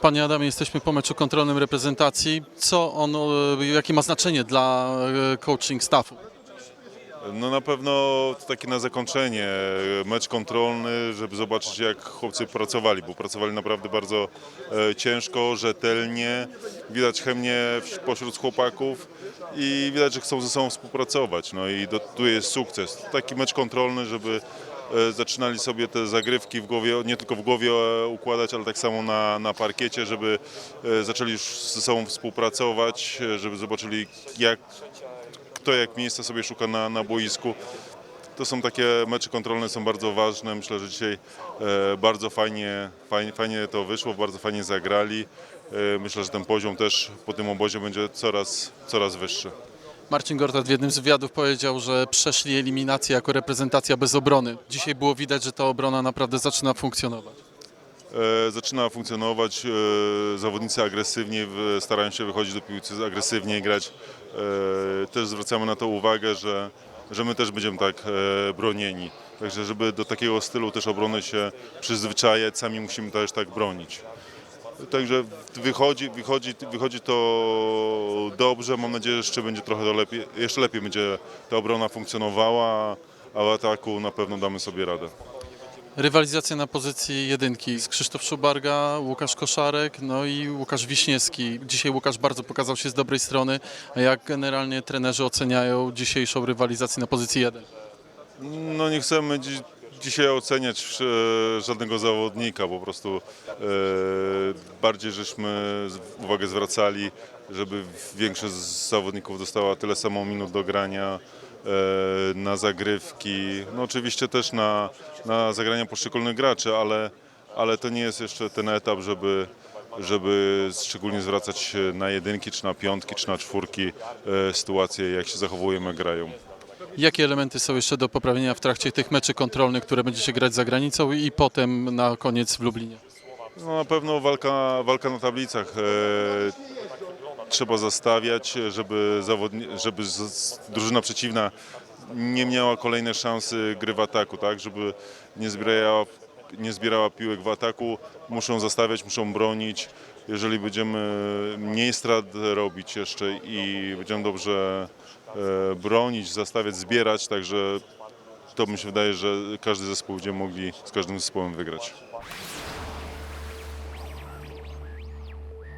Panie Adamie, jesteśmy po meczu kontrolnym reprezentacji. Co on, e, jakie ma znaczenie dla e, coaching staffu? No na pewno to takie na zakończenie, mecz kontrolny, żeby zobaczyć jak chłopcy pracowali, bo pracowali naprawdę bardzo e, ciężko, rzetelnie, widać chemię pośród chłopaków i widać, że chcą ze sobą współpracować, no i do, tu jest sukces. Taki mecz kontrolny, żeby e, zaczynali sobie te zagrywki w głowie, nie tylko w głowie e, układać, ale tak samo na, na parkiecie, żeby e, zaczęli już ze sobą współpracować, e, żeby zobaczyli jak kto jak miejsca sobie szuka na, na boisku. To są takie mecze kontrolne, są bardzo ważne. Myślę, że dzisiaj e, bardzo fajnie, fajnie, fajnie to wyszło, bardzo fajnie zagrali. E, myślę, że ten poziom też po tym obozie będzie coraz, coraz wyższy. Marcin Gortat w jednym z wywiadów powiedział, że przeszli eliminację jako reprezentacja bez obrony. Dzisiaj było widać, że ta obrona naprawdę zaczyna funkcjonować. E, zaczyna funkcjonować, e, zawodnicy agresywniej w- starają się wychodzić do piłki, agresywniej grać. E, też zwracamy na to uwagę, że, że my też będziemy tak e, bronieni. Także żeby do takiego stylu też obrony się przyzwyczajać, sami musimy też tak bronić. Także wychodzi, wychodzi, wychodzi to dobrze. Mam nadzieję, że jeszcze będzie trochę lepiej, jeszcze lepiej będzie ta obrona funkcjonowała, a w ataku na pewno damy sobie radę. Rywalizacja na pozycji jedynki z Krzysztof Szubarga, Łukasz Koszarek, no i Łukasz Wiśniewski. Dzisiaj Łukasz bardzo pokazał się z dobrej strony. A jak generalnie trenerzy oceniają dzisiejszą rywalizację na pozycji jeden? No nie chcemy dzisiaj oceniać e, żadnego zawodnika, po prostu e, bardziej żeśmy uwagę zwracali, żeby większość z zawodników dostała tyle samo minut do grania e, na zagrywki, no oczywiście też na, na zagrania poszczególnych graczy, ale, ale to nie jest jeszcze ten etap, żeby żeby szczególnie zwracać na jedynki, czy na piątki, czy na czwórki sytuacje, jak się zachowujemy, grają. Jakie elementy są jeszcze do poprawienia w trakcie tych meczy kontrolnych, które będziecie grać za granicą i potem na koniec w Lublinie? No na pewno walka, walka na tablicach. E, trzeba zastawiać, żeby, zawodni, żeby drużyna przeciwna nie miała kolejne szansy gry w ataku, tak? Żeby nie zbierała, nie zbierała piłek w ataku. Muszą zastawiać, muszą bronić. Jeżeli będziemy mniej strat robić jeszcze i będziemy dobrze e, bronić, zastawiać, zbierać, także to mi się wydaje, że każdy zespół będzie mogli z każdym zespołem wygrać.